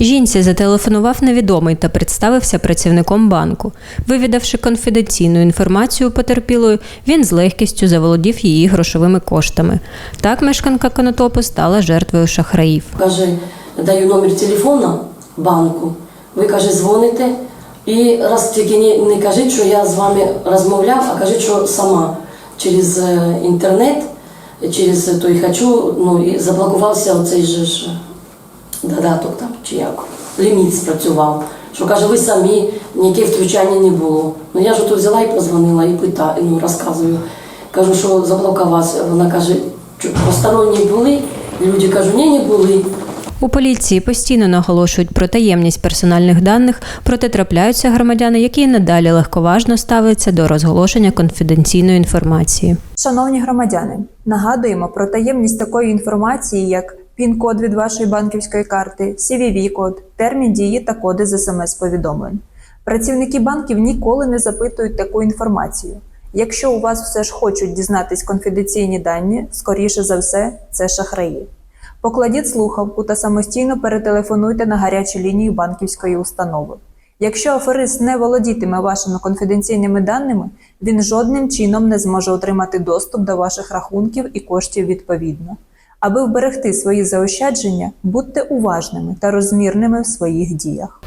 Жінці зателефонував невідомий та представився працівником банку. Вивідавши конфіденційну інформацію потерпілої, він з легкістю заволодів її грошовими коштами. Так мешканка Конотопу стала жертвою шахраїв. Каже, даю номер телефона банку. Ви каже, дзвоните. І раз тільки не, не кажіть, що я з вами розмовляв, а кажіть, що сама через е, інтернет, через той хочу, ну і заблокувався оцей же додаток там, чи як, ліміт спрацював. Що каже, ви самі, ніяке втручання не було. Ну я ж ото взяла і позвонила і питаю, ну розказую. Кажу, що заблокувався. Вона каже, «Чо, посторонні були? Люди кажу, ні, не були. У поліції постійно наголошують про таємність персональних даних, проте трапляються громадяни, які надалі легковажно ставляться до розголошення конфіденційної інформації. Шановні громадяни, нагадуємо про таємність такої інформації, як пін-код від вашої банківської карти, CVV-код, термін дії та коди з смс-повідомлень. Працівники банків ніколи не запитують таку інформацію. Якщо у вас все ж хочуть дізнатись конфіденційні дані, скоріше за все, це шахраї. Покладіть слухавку та самостійно перетелефонуйте на гарячу лінію банківської установи. Якщо аферист не володітиме вашими конфіденційними даними, він жодним чином не зможе отримати доступ до ваших рахунків і коштів відповідно. Аби вберегти свої заощадження, будьте уважними та розмірними в своїх діях.